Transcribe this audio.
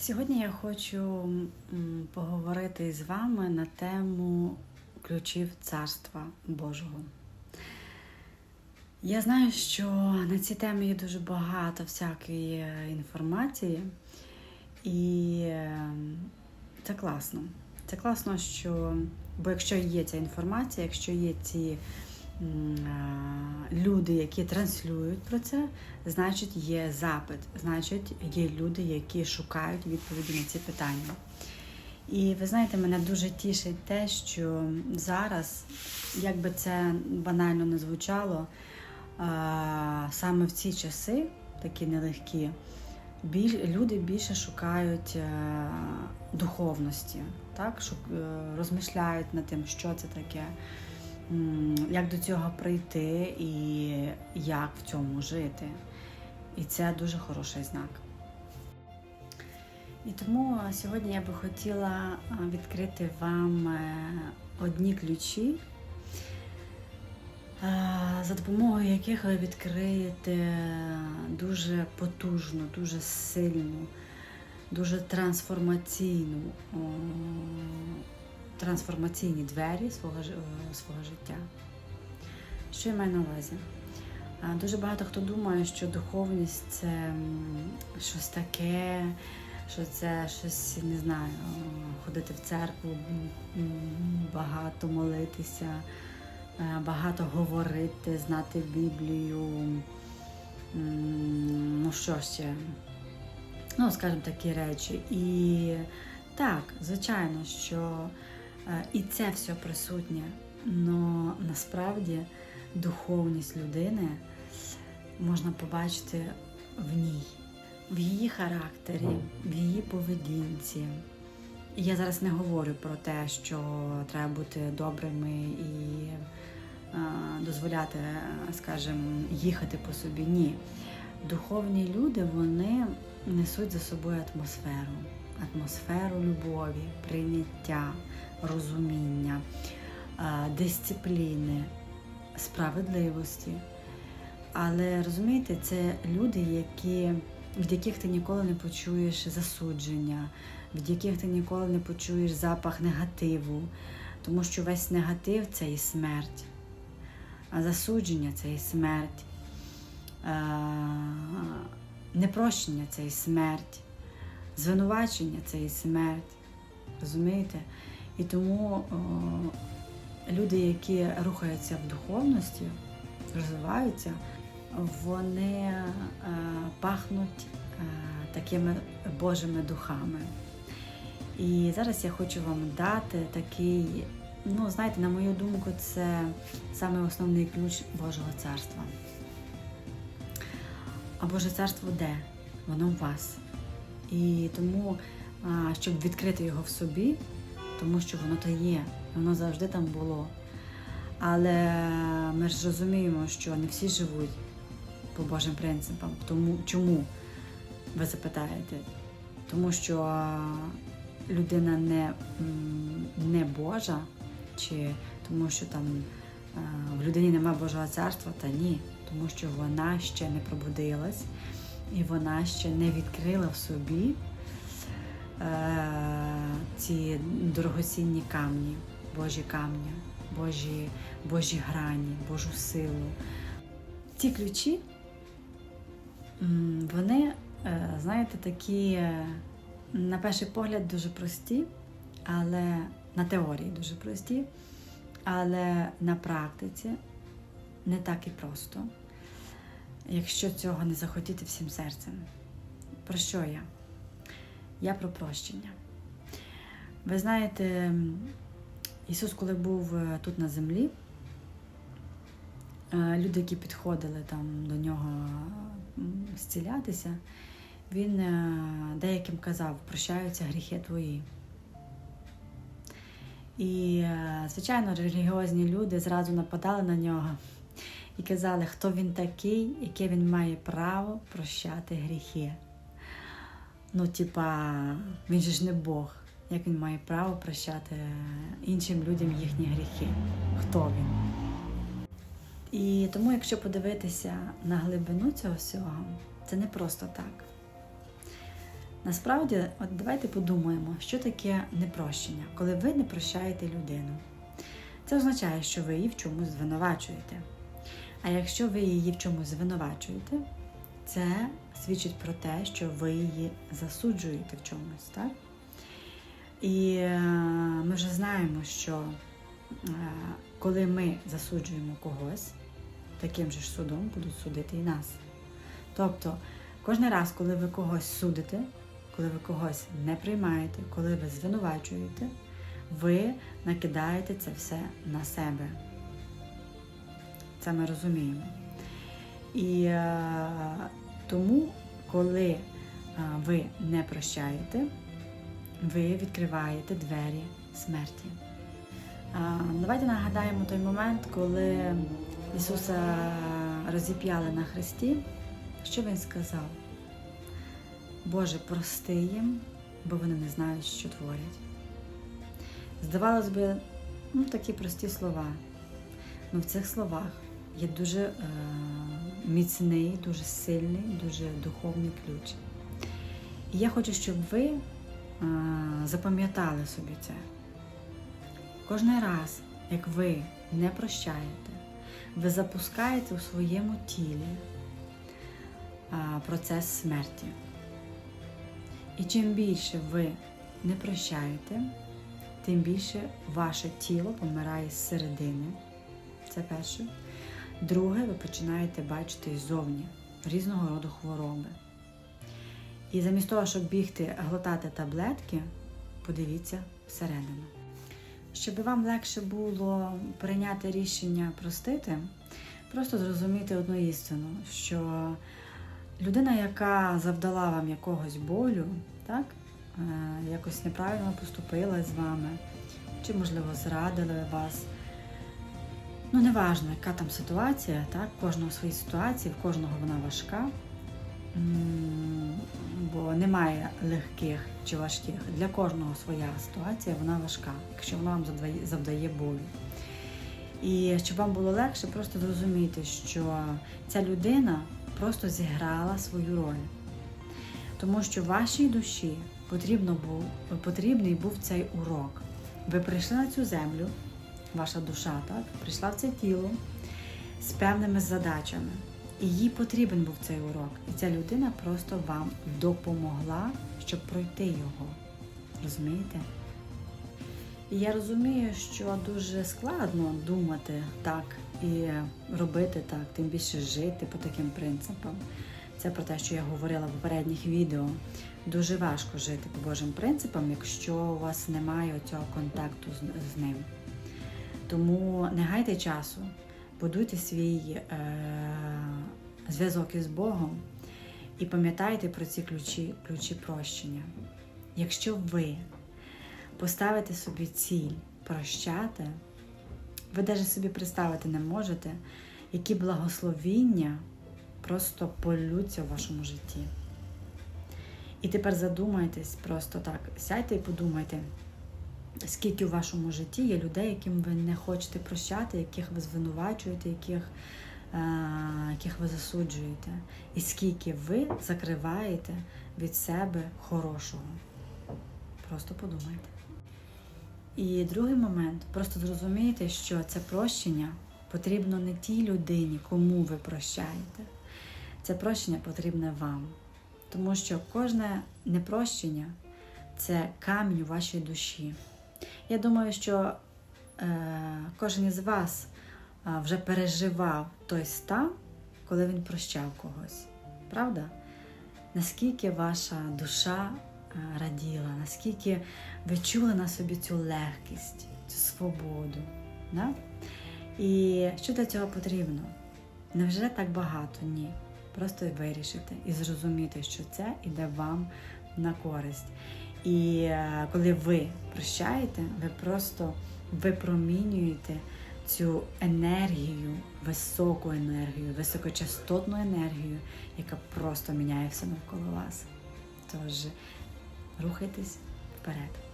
Сьогодні я хочу поговорити з вами на тему ключів Царства Божого. Я знаю, що на цій темі є дуже багато всякої інформації, і е, це класно. Це класно, що бо якщо є ця інформація, якщо є ці люди, які транслюють про це, значить є запит, значить є люди, які шукають відповіді на ці питання. І ви знаєте, мене дуже тішить те, що зараз, як би це банально не звучало, саме в ці часи, такі нелегкі, люди більше шукають е, духовності, так? Е, розмишляють над тим, що це таке, як до цього прийти і як в цьому жити. І це дуже хороший знак. І тому сьогодні я би хотіла відкрити вам е, одні ключі, е, за допомогою яких ви відкриєте дуже потужну, дуже сильну, дуже трансформаційну, трансформаційні двері свого, е, свого життя. Що я маю на увазі? Дуже багато хто думає, що духовність це щось таке, що це щось, не знаю, ходити в церкву, багато молитися, е, багато говорити, знати Біблію. Ну, що ще? Ну, скажімо, такі речі. І так, звичайно, що і це все присутнє, але насправді духовність людини можна побачити в ній, в її характері, в її поведінці. І я зараз не говорю про те, що треба бути добрими і е, дозволяти, е, скажімо, їхати по собі. Ні. Духовні люди вони несуть за собою атмосферу, атмосферу любові, прийняття, розуміння, е, дисципліни, справедливості. Але розумієте, це люди, які, від яких ти ніколи не почуєш засудження, від яких ти ніколи не почуєш запах негативу, тому що весь негатив це і смерть, а засудження це і смерть, е, непрощення це і смерть, звинувачення це і смерть. Розумієте? І тому о, люди, які рухаються в духовності, розвиваються, вони е, пахнуть е, такими Божими духами. І зараз я хочу вам дати такий, ну, знаєте, на мою думку, це саме основний ключ Божого царства. А Боже царство де? Воно в вас. І тому, щоб відкрити його в собі, тому що воно то є, воно завжди там було. Але ми ж розуміємо, що не всі живуть по Божим принципам. Тому чому ви запитаєте? Тому що людина не, не Божа, чи тому що там в людині нема Божого царства, та ні, тому що вона ще не пробудилась і вона ще не відкрила в собі е, ці дорогоцінні камні, Божі камні, Божі, Божі грані, Божу силу. Ці ключі, вони, е, знаєте, такі, е, на перший погляд, дуже прості, але на теорії дуже прості, але на практиці не так і просто, якщо цього не захотіти всім серцем. Про що я? Я про прощення. Ви знаєте, Ісус, коли був е, тут на землі, е, люди, які підходили там до нього зцілятися, він е, деяким казав, прощаються гріхи твої. І, звичайно, релігіозні люди зразу нападали на нього і казали, хто він такий, яке він має право прощати гріхи. Ну, типа, він же ж не Бог. Як він має право прощати іншим людям їхні гріхи? Хто він? І тому, якщо подивитися на глибину цього всього, це не просто так. Насправді, от давайте подумаємо, що таке непрощення, коли ви не прощаєте людину. Це означає, що ви її в чомусь звинувачуєте. А якщо ви її в чомусь звинувачуєте, це свідчить про те, що ви її засуджуєте в чомусь, так? І е, ми вже знаємо, що е, коли ми засуджуємо когось, таким же ж судом будуть судити і нас. Тобто, кожен раз, коли ви когось судите, коли ви когось не приймаєте, коли ви звинувачуєте, ви накидаєте це все на себе. Це ми розуміємо. І е, тому, коли ви не прощаєте, ви відкриваєте двері смерті. Давайте нагадаємо той момент, коли Ісуса розіп'яли на хресті. Що Він сказав? Боже, прости їм, бо вони не знають, що творять. Здавалось би, ну, такі прості слова. Ну в цих словах є дуже е, міцний, дуже сильний, дуже духовний ключ. І я хочу, щоб ви запам'ятали собі це. Кожен раз, як ви не прощаєте, ви запускаєте у своєму тілі процес смерті. І чим більше ви не прощаєте, тим більше ваше тіло помирає зсередини. Це перше. Друге, ви починаєте бачити ззовні різного роду хвороби. І замість того, щоб бігти глотати таблетки, подивіться всередину. Щоб вам легше було прийняти рішення простити, просто зрозуміти одну істину, що людина, яка завдала вам якогось болю, так, е, якось неправильно поступила з вами, чи, можливо, зрадили вас. Ну, неважно, яка там ситуація, так, кожного свої ситуації, в кожного вона важка, бо немає легких чи важких. Для кожного своя ситуація, вона важка, якщо вона вам завдає, болю. І щоб вам було легше, просто зрозуміти, що ця людина просто зіграла свою роль. Тому що вашій душі потрібно був, потрібний був цей урок. Ви прийшли на цю землю, ваша душа, так, прийшла в це тіло з певними задачами. І їй потрібен був цей урок. І ця людина просто вам допомогла, щоб пройти його. Розумієте? І я розумію, що дуже складно думати так і робити так, тим більше жити по таким принципам. Це про те, що я говорила в попередніх відео. Дуже важко жити по Божим принципам, якщо у вас немає цього контакту з, ним. Тому не гайте часу, будуйте свій е, зв'язок із Богом і пам'ятайте про ці ключі, ключі прощення. Якщо ви поставите собі ціль прощати, ви навіть собі представити не можете, які благословіння просто полються в вашому житті. І тепер задумайтесь, просто так, сядьте і подумайте, скільки в вашому житті є людей, яким ви не хочете прощати, яких ви звинувачуєте, яких, е, яких ви засуджуєте, і скільки ви закриваєте від себе хорошого. Просто подумайте. І другий момент, просто зрозумійте, що це прощення потрібно не тій людині, кому ви прощаєте. Це прощення потрібне вам. Тому що кожне непрощення це камінь у вашій душі. Я думаю, що е, кожен із вас вже переживав той стан, коли він прощав когось. Правда? Наскільки ваша душа е, раділа, наскільки ви чули на собі цю легкість, цю свободу. Да? І що для цього потрібно? Невже так багато? Ні. Просто вирішити і зрозуміти, що це іде вам на користь. І е, коли ви прощаєте, ви просто випромінюєте цю енергію, високу енергію, високочастотну енергію, яка просто міняє все навколо вас. Тож рухайтесь вперед.